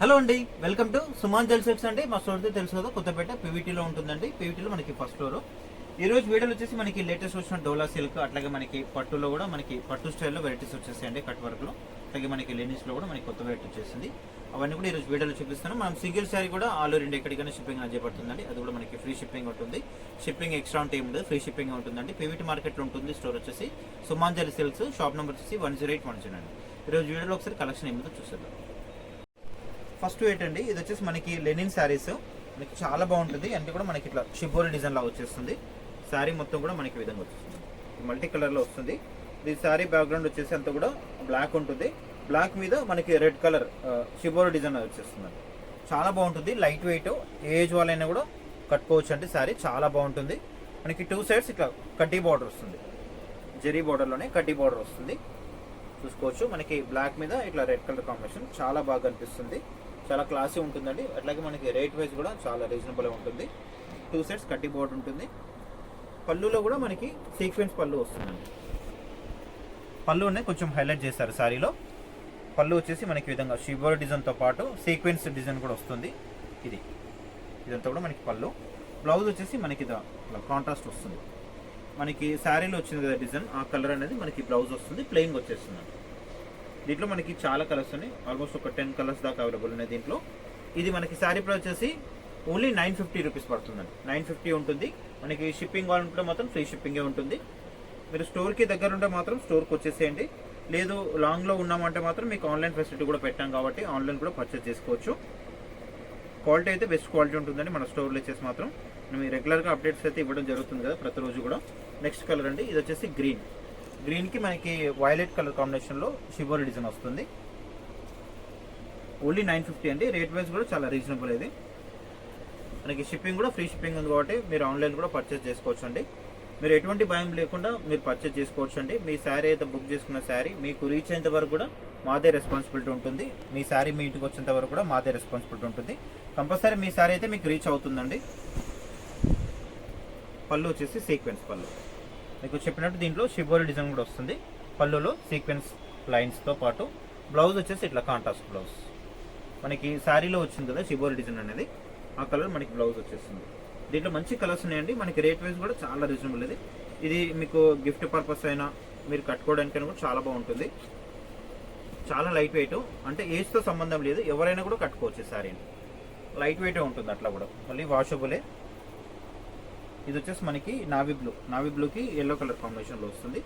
Hello అండి welcome to Suman Jal అండి. మా స్టోర్ తెలుసు కదా కొత్తపేట పీవీటీలో ఉంటుందండి. పీవీటీలో మనకి ఫస్ట్ ఫ్లోర్ ఈ రోజు వీడియోలు వచ్చేసి మనకి లేటెస్ట్ వచ్చిన డోలా సిల్క్ అట్లాగే మనకి పట్టులో కూడా మనకి పట్టు స్టైల్లో వెరైటీస్ వచ్చేసాయండి కట్ వర్క్లో అట్లాగే మనకి లెనిస్లో కూడా మనకి కొత్త వెరైటీ వచ్చేసింది. అవన్నీ కూడా ఈ రోజు వీడియోలో చూపిస్తాను. మనం సింగిల్ శారీ కూడా ఆల్ ఓవర్ ఇండియా ఎక్కడికైనా షిప్పింగ్ చేపడుతుందండి అది కూడా మనకి ఫ్రీ షిప్పింగ్ ఉంటుంది. షిప్పింగ్ ఎక్స్ట్రా అంటే ఉండదు ఫ్రీ షిప్పింగ్ ఉంటుందండి. పీవీటీ మార్కెట్లో ఉంటుంది స్టోర్ వచ్చేసి సుమాంజలి సిల్క్స్ షాప్ నెంబర్ వచ్చేసి one zero eight one zero అండి. ఈ రోజు వీడియోలో ఒకసారి కలెక్షన్ ఏమిటో చూసేద్దాం. ఫస్ట్ ఏంటండి ఇది వచ్చేసి మనకి లెనిన్ శారీస్. మనకి చాలా బాగుంటుంది. అంటే కూడా మనకి ఇట్లా షిబోరి డిజైన్ లాగా వచ్చేస్తుంది. శారీ మొత్తం కూడా మనకి విధంగా వచ్చేస్తుంది. మల్టీ కలర్లో వస్తుంది. ఇది శారీ బ్యాక్గ్రౌండ్ వచ్చేసి అంతా కూడా బ్లాక్ ఉంటుంది. బ్లాక్ మీద మనకి రెడ్ కలర్ షిబోరి డిజైన్ వచ్చేస్తుంది. చాలా బాగుంటుంది. లైట్ వెయిట్ ఏజ్ వాళ్ళైనా కూడా కట్టుకోవచ్చు అంటే శారీ. చాలా బాగుంటుంది. మనకి టూ సైడ్స్ ఇట్లా కడ్డీ బార్డర్ వస్తుంది. జెరీ బార్డర్లోనే కడ్డీ బార్డర్ వస్తుంది. చూసుకోవచ్చు. మనకి బ్లాక్ మీద ఇట్లా రెడ్ కలర్ కాంబినేషన్ చాలా బాగా కనిపిస్తుంది చాలా క్లాసీ ఉంటుందండి. అట్లాగే మనకి రేట్ వైజ్ కూడా చాలా రీజనబుల్ ఉంటుంది. టూ సెట్స్ కట్టి బోర్డు ఉంటుంది. పళ్ళులో కూడా మనకి సీక్వెన్స్ పళ్ళు వస్తుందండి. పళ్ళునే కొంచెం హైలైట్ చేస్తారు శారీలో పళ్ళు వచ్చేసి మనకి విధంగా షిబోర్ డిజైన్తో పాటు సీక్వెన్స్ డిజైన్ కూడా వస్తుంది. ఇది. ఇదంతా కూడా మనకి పళ్ళు. బ్లౌజ్ వచ్చేసి మనకి కాంట్రాస్ట్ వస్తుంది. మనకి శారీలో వచ్చింది కదా డిజైన్ ఆ కలర్ అనేది మనకి బ్లౌజ్ వస్తుంది ప్లెయిన్ వచ్చేస్తుంది దీంట్లో మనకి చాలా కలర్స్ ఉన్నాయి. ఆల్మోస్ట్ ఒక టెన్ కలర్స్ దాకా అవైలబుల్ ఉన్నాయి దీంట్లో. ఇది మనకి శారీ ప్రైస్ వచ్చేసి ఓన్లీ నైన్ ఫిఫ్టీ రూపీస్ పడుతుందండి. నైన్ ఫిఫ్టీ ఉంటుంది. మనకి షిప్పింగ్ కావాలంటే మాత్రం ఫ్రీ షిప్పింగే ఉంటుంది. మీరు స్టోర్కి దగ్గర ఉంటే మాత్రం స్టోర్కి వచ్చేసేయండి. లేదు లాంగ్లో ఉన్నామంటే మాత్రం మీకు ఆన్లైన్ ఫెసిలిటీ కూడా పెట్టాం కాబట్టి ఆన్లైన్ కూడా పర్చేస్ చేసుకోవచ్చు. క్వాలిటీ అయితే బెస్ట్ క్వాలిటీ ఉంటుందండి మన స్టోర్లో వచ్చేసి మాత్రం. మేము రెగ్యులర్గా అప్డేట్స్ అయితే ఇవ్వడం జరుగుతుంది కదా ప్రతిరోజు కూడా. నెక్స్ట్ కలర్ అండి. ఇది వచ్చేసి గ్రీన్ గ్రీన్కి మనకి వైలెట్ కలర్ కాంబినేషన్లో షిబోరి డిజైన్ వస్తుంది. ఓన్లీ నైన్ ఫిఫ్టీ అండి. రేట్ వైజ్ కూడా చాలా రీజనబుల్ ఇది. మనకి షిప్పింగ్ కూడా ఫ్రీ షిప్పింగ్ ఉంది కాబట్టి మీరు ఆన్లైన్ కూడా పర్చేస్ చేసుకోవచ్చు అండి మీరు ఎటువంటి భయం లేకుండా మీరు పర్చేస్ చేసుకోవచ్చు అండి మీ శారీ అయితే బుక్ చేసుకున్న శారీ మీకు రీచ్ అయ్యేంత వరకు కూడా మాదే రెస్పాన్సిబిలిటీ ఉంటుంది. మీ శారీ మీ ఇంటికి వచ్చేంత వరకు కూడా మాదే రెస్పాన్సిబిలిటీ ఉంటుంది. కంపల్సరీ మీ శారీ అయితే మీకు రీచ్ అవుతుందండి. పళ్ళు వచ్చేసి సీక్వెన్స్ పళ్ళు. మీకు చెప్పినట్టు దీంట్లో షిబోరి డిజైన్ కూడా వస్తుంది. పళ్ళులో సీక్వెన్స్ లైన్స్తో పాటు బ్లౌజ్ వచ్చేసి ఇట్లా కాంట్రాస్ట్ బ్లౌజ్. మనకి శారీలో వచ్చింది కదా షిబోరి డిజైన్ అనేది ఆ కలర్ మనకి బ్లౌజ్ వచ్చేస్తుంది దీంట్లో మంచి కలర్స్ ఉన్నాయండి. మనకి రేట్ వైజ్ కూడా చాలా రీజనబుల్ ఇది. ఇది మీకు గిఫ్ట్ పర్పస్ అయినా మీరు కట్టుకోవడానికైనా కూడా చాలా బాగుంటుంది. చాలా లైట్ వెయిట్ అంటే ఏజ్తో సంబంధం లేదు. ఎవరైనా కూడా కట్టుకోవచ్చు శారీని. లైట్ వెయిటే ఉంటుంది అట్లా కూడా. మళ్ళీ వాషబులే. ఇది వచ్చేసి మనకి నావీ బ్లూ. నావీ బ్లూకి ఎల్లో కలర్ కాంబినేషన్లో వస్తుంది.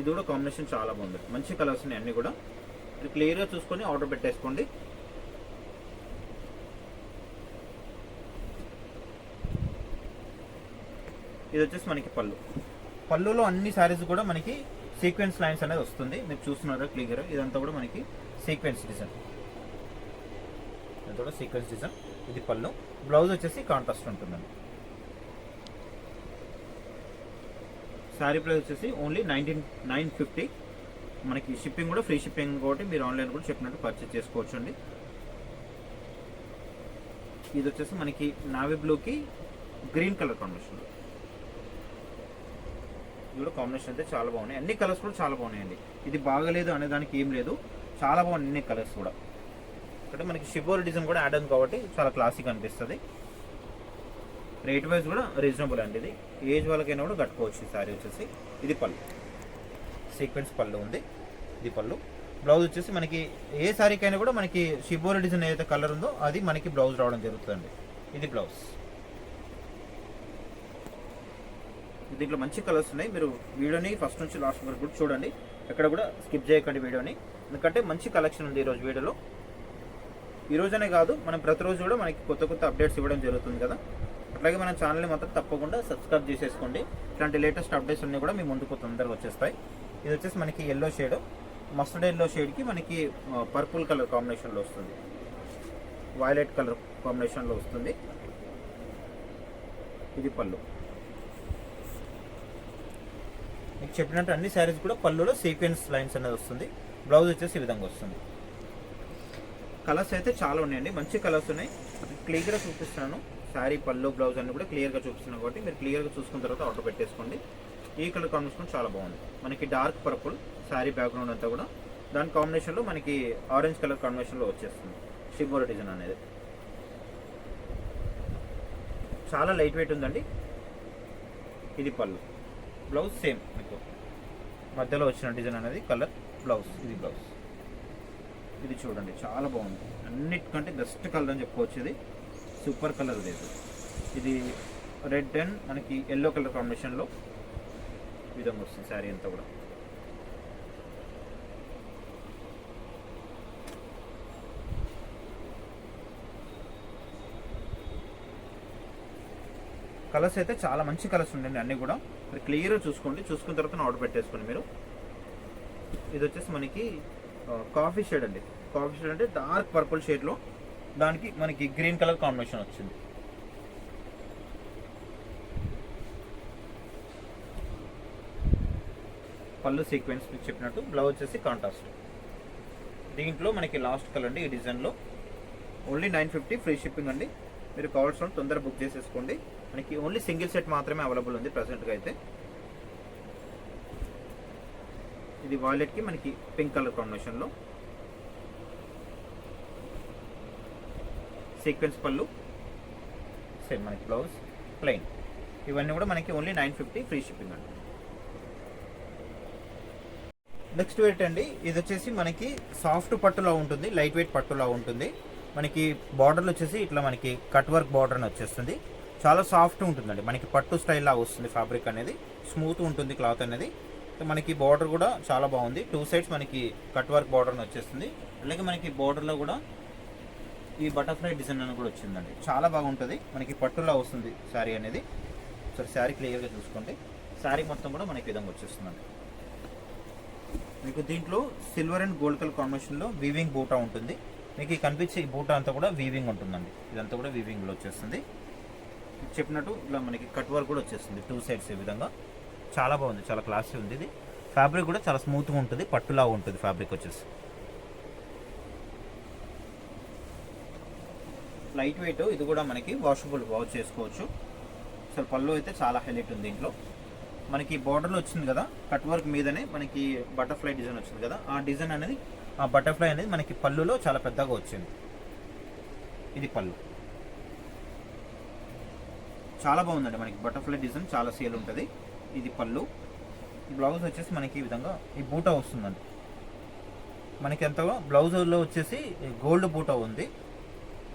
ఇది కూడా కాంబినేషన్ చాలా బాగుంది. మంచి కలర్స్ ఉన్నాయి అన్నీ కూడా. మీరు క్లియర్గా చూసుకొని ఆర్డర్ పెట్టేసుకోండి. ఇది వచ్చేసి మనకి పళ్ళు. పళ్ళులో అన్ని శారీస్ కూడా మనకి సీక్వెన్స్ లైన్స్ అనేది వస్తుంది. మీరు చూస్తున్నారా క్లియర్ ఇదంతా కూడా మనకి సీక్వెన్స్ డిజైన్ ఇది కూడా సీక్వెన్స్ డిజైన్ ఇది పళ్ళు. బ్లౌజ్ వచ్చేసి కాంట్రాస్ట్ ఉంటుందండి. శారీ ప్రైస్ వచ్చేసి ఓన్లీ నైన్టీన్ నైన్ ఫిఫ్టీ. మనకి షిప్పింగ్ కూడా ఫ్రీ షిప్పింగ్ కాబట్టి మీరు ఆన్లైన్ కూడా చెప్పినట్టు పర్చేస్ చేసుకోవచ్చు అండి ఇది వచ్చేసి మనకి నావీ బ్లూకి గ్రీన్ కలర్ కాంబినేషన్. ఇది కూడా కాంబినేషన్ అయితే చాలా బాగున్నాయి. అన్ని కలర్స్ కూడా చాలా బాగున్నాయండి. ఇది బాగలేదు అనే దానికి ఏం లేదు. చాలా బాగున్నాయి అన్ని కలర్స్ కూడా. అంటే మనకి షిబోర్ డిజైన్ కూడా యాడ్ అవుతుంది కాబట్టి చాలా క్లాసిక్ అనిపిస్తుంది. రేట్ వైజ్ కూడా రీజనబుల్ అండి ఇది. ఏజ్ వాళ్ళకైనా కూడా కట్టుకోవచ్చు ఈ శారీ వచ్చేసి. ఇది పళ్ళు. సీక్వెన్స్ పళ్ళు ఉంది. ఇది పళ్ళు. బ్లౌజ్ వచ్చేసి మనకి ఏ శారీకైనా కూడా మనకి షిబోరి డిజైన్ ఏదైతే కలర్ ఉందో అది మనకి బ్లౌజ్ రావడం జరుగుతుందండి. ఇది బ్లౌజ్ దీంట్లో మంచి కలర్స్ ఉన్నాయి. మీరు వీడియోని ఫస్ట్ నుంచి లాస్ట్ వరకు కూడా చూడండి. ఎక్కడ కూడా స్కిప్ చేయకండి వీడియోని. ఎందుకంటే మంచి కలెక్షన్ ఉంది ఈరోజు వీడియోలో. ఈ రోజనే కాదు మనం ప్రతిరోజు కూడా మనకి కొత్త కొత్త అప్డేట్స్ ఇవ్వడం జరుగుతుంది కదా. అట్లాగే మన ఛానల్ని మాత్రం తప్పకుండా సబ్స్క్రైబ్ చేసేసుకోండి. ఇట్లాంటి లేటెస్ట్ అప్డేట్స్ అన్నీ కూడా మీ ముందుకు తొందరగా వచ్చేస్తాయి. ఇది వచ్చేసి మనకి ఎల్లో షేడ్ మస్టర్డ్ ఎల్లో షేడ్కి మనకి పర్పుల్ కలర్ కాంబినేషన్లో వస్తుంది. వైలెట్ కలర్ కాంబినేషన్లో వస్తుంది. ఇది పళ్ళు. మీకు చెప్పినట్టు అన్ని శారీస్ కూడా పళ్ళులో సీక్వెన్స్ లైన్స్ అనేది వస్తుంది. బ్లౌజ్ వచ్చేసి ఈ విధంగా వస్తుంది. కలర్స్ అయితే చాలా ఉన్నాయండి. మంచి కలర్స్ ఉన్నాయి. క్లియర్గా చూపిస్తున్నాను శారీ పళ్ళు బ్లౌజ్ అన్ని కూడా క్లియర్గా చూపిస్తున్నాం కాబట్టి మీరు క్లియర్గా చూసుకున్న తర్వాత ఆర్డర్ పెట్టేసుకోండి. ఈ కలర్ కాంబినేషన్ చాలా బాగుంది. మనకి డార్క్ పర్పుల్ శారీ బ్యాక్గ్రౌండ్ అంతా కూడా. దాని కాంబినేషన్లో మనకి ఆరెంజ్ కలర్ కాంబినేషన్లో వచ్చేస్తుంది. షిబోర డిజైన్ అనేది. చాలా లైట్ వెయిట్ ఉందండి. ఇది పళ్ళు. బ్లౌజ్ సేమ్ మీకు. మధ్యలో వచ్చిన డిజైన్ అనేది కలర్ బ్లౌజ్ ఇది బ్లౌజ్ ఇది చూడండి చాలా బాగుంది. అన్నిటికంటే బెస్ట్ కలర్ అని చెప్పుకోవచ్చు ఇది. సూపర్ కలర్ లేదు. ఇది రెడ్ అండ్ మనకి ఎల్లో కలర్ కాంబినేషన్లో విధంగా వస్తుంది శారీ అంతా కూడా. కలర్స్ అయితే చాలా మంచి కలర్స్ ఉండండి అన్నీ కూడా. మీరు క్లియర్గా చూసుకోండి. చూసుకున్న తర్వాత ఆర్డర్ పెట్టేసుకోండి మీరు. ఇది వచ్చేసి మనకి కాఫీ షేడ్ అండి. కాఫీ షేడ్ అంటే డార్క్ పర్పుల్ షేడ్లో దానికి మనకి గ్రీన్ కలర్ కాంబినేషన్ వచ్చింది. పళ్ళు సీక్వెన్స్ చెప్పినట్టు బ్లౌజ్ వచ్చేసి కాంట్రాస్ట్ దీంట్లో మనకి లాస్ట్ కలర్ అండి ఈ డిజైన్లో only nine fifty free shipping అండి. మీరు కావాల్సిన తొందర బుక్ చేసేసుకోండి. మనకి ఓన్లీ సింగిల్ సెట్ మాత్రమే అవైలబుల్ ఉంది ప్రజెంట్గా అయితే. ఇది వాలెట్కి మనకి పింక్ కలర్ కాంబినేషన్లో సీక్వెన్స్ పళ్ళు. సేమ్ మనకి బ్లౌజ్ ప్లెయిన్ ఇవన్నీ కూడా మనకి only nine fifty free shipping అండి. నెక్స్ట్ వెయిట్ అండి ఇది వచ్చేసి మనకి సాఫ్ట్ పట్టులా ఉంటుంది లైట్ వెయిట్ పట్టులా ఉంటుంది. మనకి బార్డర్లు వచ్చేసి ఇట్లా మనకి కట్ వర్క్ బార్డర్ అని వచ్చేస్తుంది. చాలా సాఫ్ట్ ఉంటుందండి మనకి పట్టు స్టైల్లా వస్తుంది ఫ్యాబ్రిక్ అనేది. స్మూత్ ఉంటుంది క్లాత్ అనేది. మనకి బార్డర్ కూడా చాలా బాగుంది. టూ సైడ్స్ మనకి కట్ వర్క్ బార్డర్ అని వచ్చేస్తుంది. అలాగే మనకి బార్డర్లో కూడా ఈ బటర్ఫ్లై డిజైన్ అని కూడా వచ్చిందండి. చాలా బాగుంటుంది. మనకి పట్టులా వస్తుంది శారీ అనేది. సరే శారీ క్లియర్గా చూసుకోండి. శారీ మొత్తం కూడా మనకి ఈ విధంగా వచ్చేస్తుందండి. మీకు దీంట్లో సిల్వర్ అండ్ గోల్డ్ కలర్ కాంబినేషన్లో వీవింగ్ బూటా ఉంటుంది. మీకు ఈ కనిపించే బూటా అంతా కూడా వీవింగ్ ఉంటుందండి. ఇదంతా కూడా వీవింగ్లో వచ్చేస్తుంది. చెప్పినట్టు ఇలా మనకి కట్ వర్క్ కూడా వచ్చేస్తుంది టూ సైడ్స్ ఈ విధంగా. చాలా బాగుంది. చాలా క్లాసీ ఉంది ఇది. ఫ్యాబ్రిక్ కూడా చాలా స్మూత్గా ఉంటుంది. పట్టులా ఉంటుంది ఫ్యాబ్రిక్ వచ్చేసి. లైట్ వెయిట్ ఇది కూడా మనకి వాషబుల్ వాష్ చేసుకోవచ్చు. అసలు పళ్ళు అయితే చాలా హైలైట్ ఉంది దీంట్లో. మనకి బార్డర్లో వచ్చింది కదా కట్ వర్క్ మీదనే మనకి బటర్ఫ్లై డిజైన్ వచ్చింది కదా ఆ డిజైన్ అనేది ఆ బటర్ఫ్లై అనేది మనకి పళ్ళులో చాలా పెద్దగా వచ్చింది. ఇది పళ్ళు. చాలా బాగుందండి మనకి బటర్ఫ్లై డిజైన్ చాలా సేల్ ఉంటుంది. ఇది పళ్ళు. ఈ బ్లౌజ్ వచ్చేసి మనకి ఈ విధంగా ఈ బూటా వస్తుందండి. మనకి ఎంతగా బ్లౌజ్లో వచ్చేసి గోల్డ్ బూటా ఉంది.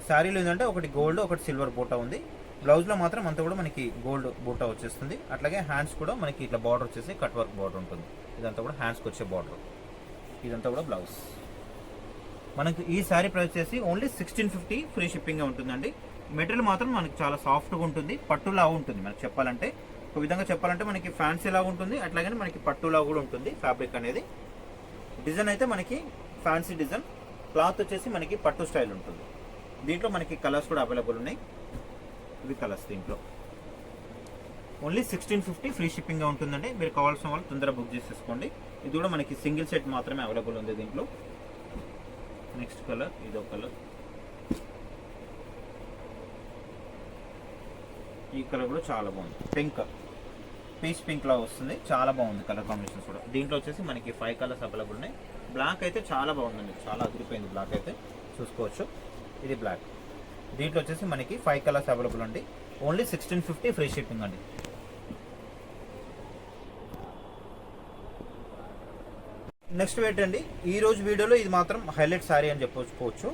శారీలో ఏంటంటే ఒకటి గోల్డ్ ఒకటి సిల్వర్ బూటా ఉంది. బ్లౌజ్లో మాత్రం అంతా కూడా మనకి గోల్డ్ బూటా వచ్చేస్తుంది. అట్లాగే హ్యాండ్స్ కూడా మనకి ఇట్లా బార్డర్ వచ్చేసి కట్ వర్క్ బార్డర్ ఉంటుంది. ఇదంతా కూడా హ్యాండ్స్కి వచ్చే బార్డర్ ఇదంతా కూడా బ్లౌజ్ మనకి ఈ శారీ ప్రైస్ వచ్చేసి only sixteen fifty free shipping ఉంటుందండి. మెటీరియల్ మాత్రం మనకి చాలా సాఫ్ట్గా ఉంటుంది. పట్టులా ఉంటుంది మనకి చెప్పాలంటే. ఒక విధంగా చెప్పాలంటే మనకి ఫ్యాన్సీ లాగా ఉంటుంది. అట్లాగే మనకి పట్టులా కూడా ఉంటుంది ఫ్యాబ్రిక్ అనేది. డిజైన్ అయితే మనకి ఫ్యాన్సీ డిజైన్ క్లాత్ వచ్చేసి మనకి పట్టు స్టైల్ ఉంటుంది. దీంట్లో మనకి కలర్స్ కూడా అవైలబుల్ ఉన్నాయి. ఇవి కలర్స్ దీంట్లో. ఓన్లీ సిక్స్టీన్ ఫిఫ్టీ ఫ్రీ షిప్పింగ్గా ఉంటుందండి. మీరు కావాల్సిన వాళ్ళు తొందరగా బుక్ చేసేసుకోండి. ఇది కూడా మనకి సింగిల్ సెట్ మాత్రమే అవైలబుల్ ఉంది దీంట్లో. నెక్స్ట్ కలర్ ఇదో కలర్ ఈ కలర్ కూడా చాలా బాగుంది. పింక్ పీచ్ పింక్లా వస్తుంది. చాలా బాగుంది కలర్ కాంబినేషన్స్ కూడా. దీంట్లో వచ్చేసి మనకి ఫైవ్ కలర్స్ అవైలబుల్ ఉన్నాయి. బ్లాక్ అయితే చాలా బాగుందండి. చాలా అదిరిపోయింది బ్లాక్ అయితే. చూసుకోవచ్చు. ఇది బ్లాక్ దీంట్లో వచ్చేసి మనకి ఫైవ్ కలర్స్ అవైలబుల్ అండి. Only sixteen fifty free shipping అండి. నెక్స్ట్ వెయిట్ అండి. ఈ రోజు వీడియోలో ఇది మాత్రం హైలైట్ సారీ అని చెప్పుకోవచ్చు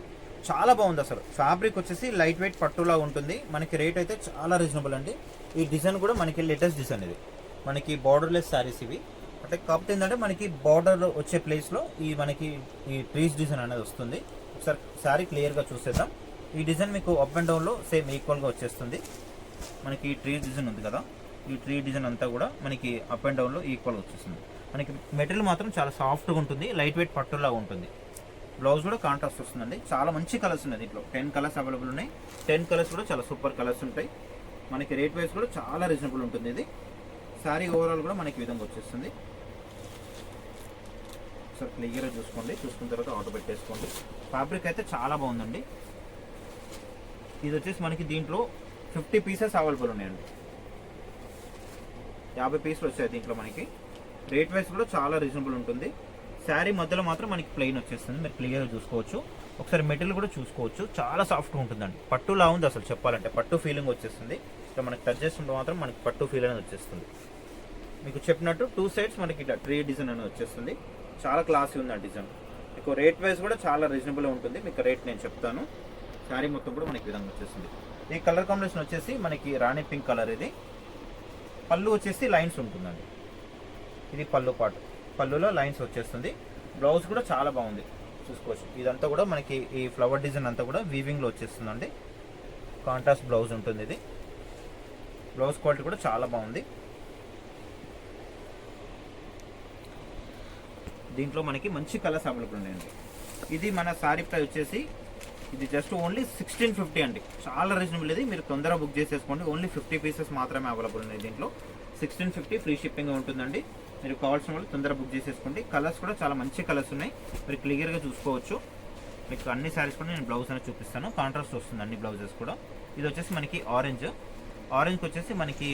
చాలా బాగుంది అసలు. ఫ్యాబ్రిక్ వచ్చేసి లైట్ వెయిట్ పట్టులా ఉంటుంది. మనకి రేట్ అయితే చాలా రీజనబుల్ అండి. ఈ డిజైన్ కూడా మనకి లేటెస్ట్ డిజైన్ ఇది. మనకి బార్డర్లెస్ శారీస్ ఇవి. అంటే కాకపోతే ఏంటంటే మనకి బార్డర్ వచ్చే ప్లేస్లో ఈ మనకి ఈ ట్రీస్ డిజైన్ అనేది వస్తుంది. ఒకసారి శారీ క్లియర్గా చూసేద్దాం. ఈ డిజైన్ మీకు అప్ అండ్ డౌన్లో సేమ్ ఈక్వల్గా వచ్చేస్తుంది. మనకి ఈ ట్రీ డిజైన్ ఉంది కదా? ఈ ట్రీ డిజైన్ అంతా కూడా మనకి అప్ అండ్ డౌన్లో ఈక్వల్గా వచ్చేస్తుంది. మనకి మెటీరియల్ మాత్రం చాలా సాఫ్ట్గా ఉంటుంది లైట్ వెయిట్ పట్టులా ఉంటుంది. బ్లౌజ్ కూడా కాంట్రాస్ట్ వస్తుందండి. చాలా మంచి కలర్స్ ఉన్నాయి దీంట్లో. టెన్ కలర్స్ అవైలబుల్ ఉన్నాయి. టెన్ కలర్స్ కూడా చాలా సూపర్ కలర్స్ ఉంటాయి. మనకి రేట్ వైజ్ కూడా చాలా రీజనబుల్ ఉంటుంది ఇది. శారీ ఓవరాల్ కూడా మనకి ఈ విధంగా వచ్చేస్తుంది. ఒకసారి క్లియర్గా చూసుకోండి. చూసుకున్న తర్వాత ఆర్డర్ పెట్టేసుకోండి ఫ్యాబ్రిక్ అయితే చాలా బాగుందండి. ఇది వచ్చేసి మనకి దీంట్లో ఫిఫ్టీ పీసెస్ అవైలబుల్ ఉన్నాయండి. యాభై పీసులు వచ్చాయి దీంట్లో మనకి. రేట్ వైస్ కూడా చాలా రీజనబుల్ ఉంటుంది. శారీ మధ్యలో మాత్రం మనకి ప్లెయిన్ వచ్చేస్తుంది. మీరు క్లియర్గా చూసుకోవచ్చు. ఒకసారి మెటీరియల్ కూడా చూసుకోవచ్చు. చాలా సాఫ్ట్గా ఉంటుందండి. పట్టులా ఉంది అసలు చెప్పాలంటే. పట్టు ఫీలింగ్ వచ్చేస్తుంది. ఇట్లా మనకి టచ్ చేస్తుంటే మాత్రం మనకి పట్టు ఫీల్ అనేది వచ్చేస్తుంది. మీకు చెప్పినట్టు టూ సైడ్స్ మనకి ఇట్లా ట్రీ డిజైన్ అనేది వచ్చేస్తుంది. చాలా క్లాసీ ఉంది ఆ డిజైన్. మీకు రేట్ వైజ్ కూడా చాలా రీజనబుల్ ఉంటుంది. మీకు రేట్ నేను చెప్తాను. శారీ మొత్తం కూడా మనకి ఈ విధంగా వచ్చేస్తుంది ఈ కలర్ కాంబినేషన్ వచ్చేసి మనకి రాణి పింక్ కలర్ ఇది. పళ్ళు వచ్చేసి లైన్స్ ఉంటుందండి. ఇది పళ్ళు పాటు పళ్ళులో లైన్స్ వచ్చేస్తుంది. బ్లౌజ్ కూడా చాలా బాగుంది. చూసుకోవచ్చు. ఇదంతా కూడా మనకి ఈ ఫ్లవర్ డిజైన్ అంతా కూడా వీవింగ్లో వచ్చేస్తుందండి. కాంట్రాస్ట్ బ్లౌజ్ ఉంటుంది ఇది. బ్లౌజ్ క్వాలిటీ కూడా చాలా బాగుంది. దీంట్లో మనకి మంచి కలర్స్ అవైలబుల్ ఉన్నాయండి. ఇది మన సారీ ప్రైస్ వచ్చేసి ఇది జస్ట్ ఓన్లీ సిక్స్టీన్ ఫిఫ్టీ అండి. చాలా రీజనబుల్ ఇది. మీరు తొందరగా బుక్ చేసేసుకోండి. ఓన్లీ ఫిఫ్టీ పీసెస్ మాత్రమే అవైలబుల్ ఉన్నాయి దీంట్లో. సిక్స్టీన్ ఫిఫ్టీ ఫ్రీ షిప్పింగ్ ఉంటుందండి. మీరు కావాల్సిన వాళ్ళు తొందరగా బుక్ చేసేసుకోండి. కలర్స్ కూడా చాలా మంచి కలర్స్ ఉన్నాయి. మీరు క్లియర్గా చూసుకోవచ్చు. మీకు అన్ని శారీస్ కూడా నేను బ్లౌజ్ అనేది చూపిస్తాను. కాంట్రాస్ట్ వస్తుంది అన్ని బ్లౌజెస్ కూడా. ఇది వచ్చేసి మనకి ఆరెంజ్ ఆరెంజ్కి వచ్చేసి మనకి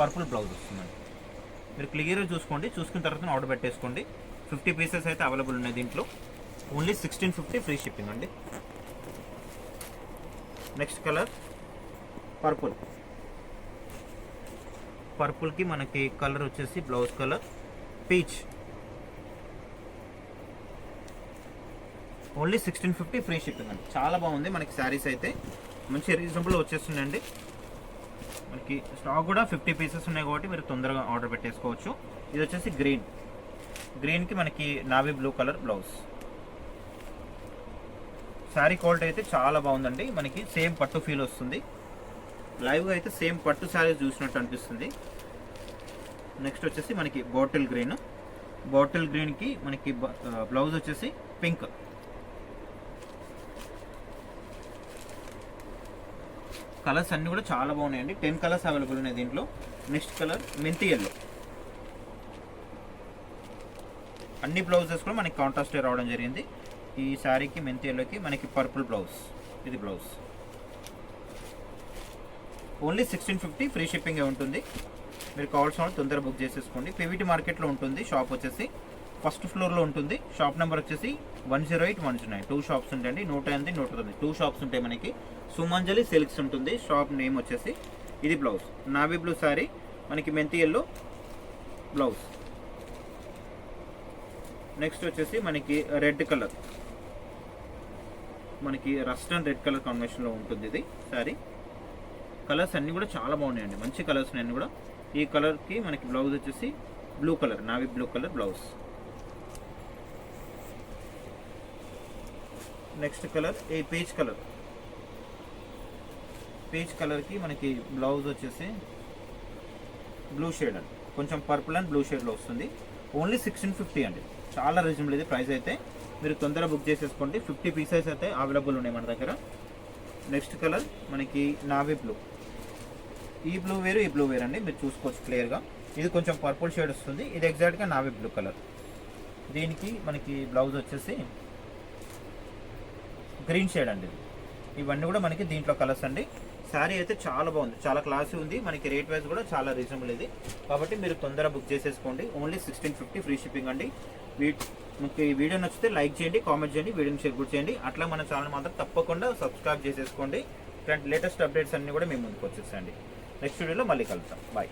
పర్పుల్ బ్లౌజ్ వస్తుందండి. మీరు క్లియర్గా చూసుకోండి. చూసుకున్న తర్వాత ఆర్డర్ పెట్టేసుకోండి. ఫిఫ్టీ పీసెస్ అయితే అవైలబుల్ ఉన్నాయి దీంట్లో. Only sixteen fifty free shipping అండి. Next colour purple. పర్పుల్కి మనకి కలర్ వచ్చేసి blouse colour peach. Only sixteen fifty free shipping అండి. చాలా బాగుంది మనకి శారీస్ అయితే. మంచి రీజనబుల్ వచ్చేస్తుందండి. మనకి స్టాక్ కూడా ఫిఫ్టీ పీసెస్ ఉన్నాయి కాబట్టి మీరు తొందరగా ఆర్డర్ పెట్టేసుకోవచ్చు. ఇది వచ్చేసి గ్రీన్. గ్రీన్కి మనకి navy blue colour blouse. Sari quality అయితే చాలా బాగుందండి. మనకి సేమ్ పట్టు ఫీల్ వస్తుంది. లైవ్గా అయితే సేమ్ పట్టు శారీ చూసినట్టు అనిపిస్తుంది. నెక్స్ట్ వచ్చేసి మనకి బాటిల్ గ్రీన్. బాటిల్ గ్రీన్కి మనకి బ్లౌజ్ వచ్చేసి పింక్. కలర్స్ అన్నీ కూడా చాలా బాగున్నాయండి. టెన్ కలర్స్ అవైలబుల్ ఉన్నాయి దీంట్లో. నెక్స్ట్ కలర్ మెంతి ఎల్లో అన్ని బ్లౌజెస్ కూడా మనకి కాంట్రాస్ట్ రావడం జరిగింది. ఈ శారీకి మెంతి ఎల్లోకి మనకి పర్పుల్ బ్లౌజ్. ఇది blouse. Only sixteen fifty free shipping ఉంటుంది. మీరు కావాల్సిన వాళ్ళు తొందరగా బుక్ చేసేసుకోండి. పివిటి మార్కెట్లో ఉంటుంది. షాప్ వచ్చేసి ఫస్ట్ ఫ్లోర్లో ఉంటుంది. షాప్ నెంబర్ వచ్చేసి one zero eight one zero nine. Two shops ఉంటాయండి. నూట ఎనిమిది నూట తొమ్మిది. టూ షాప్స్ ఉంటాయి మనకి. సుమంజలి సిల్క్స్ ఉంటుంది. షాప్ నేమ్ వచ్చేసి ఇది బ్లౌజ్. Navy blue sari. మనకి మెంతి ఎల్లో బ్లౌజ్. నెక్స్ట్ వచ్చేసి మనకి రెడ్ కలర్ మనకి రస్ట్ అండ్ రెడ్ కలర్ కాంబినేషన్లో ఉంటుంది ఇది సారీ కలర్స్ అన్నీ కూడా చాలా బాగున్నాయండి. మంచి కలర్స్ అన్నీ కూడా. ఈ కలర్కి మనకి బ్లౌజ్ వచ్చేసి blue colour navy blue colour blouse next colour ఈ పీచ్ కలర్ పీచ్ కలర్కి మనకి బ్లౌజ్ వచ్చేసి బ్లూ షేడ్ అండి. కొంచెం పర్పుల్ అండ్ బ్లూ షేడ్లో వస్తుంది. ఓన్లీ సిక్స్టీన్ ఫిఫ్టీ అండి. చాలా రీజనబుల్ ఇది. ప్రైస్ అయితే మీరు తొందరగా బుక్ చేసేసుకోండి. ఫిఫ్టీ పీసెస్ అయితే అవైలబుల్ ఉన్నాయి మన దగ్గర. నెక్స్ట్ కలర్ మనకి నావీ బ్లూ ఈ బ్లూ వేరు ఈ బ్లూ వేరు అండి. మీరు చూసుకోవచ్చు క్లియర్గా ఇది కొంచెం పర్పుల్ షేడ్ వస్తుంది. ఇది ఎగ్జాక్ట్గా నావీ బ్లూ కలర్ దీనికి మనకి బ్లౌజ్ వచ్చేసి గ్రీన్ షేడ్ అండి ఇది. ఇవన్నీ కూడా మనకి దీంట్లో కలర్స్ అండి. శారీ అయితే చాలా బాగుంది. చాలా క్లాసీ ఉంది. మనకి రేట్ వైజ్ కూడా చాలా రీజనబుల్ ఇది. కాబట్టి మీరు తొందరగా బుక్ చేసేసుకోండి. Only sixteen fifty free shipping అండి. మీకు ఈ వీడియో నచ్చితే లైక్ చేయండి కామెంట్ చేయండి వీడియోని షేర్ కూడా చేయండి. అట్లా మన ఛానల్ మాత్రం తప్పకుండా సబ్స్క్రైబ్ చేసేసుకోండి. ఇట్లాంటి లేటెస్ట్ అప్డేట్స్ అన్నీ కూడా మేము ముందుకు వచ్చేసండి నెక్స్ట్ వీడియోలో మళ్ళీ కలుద్దాం. బాయ్.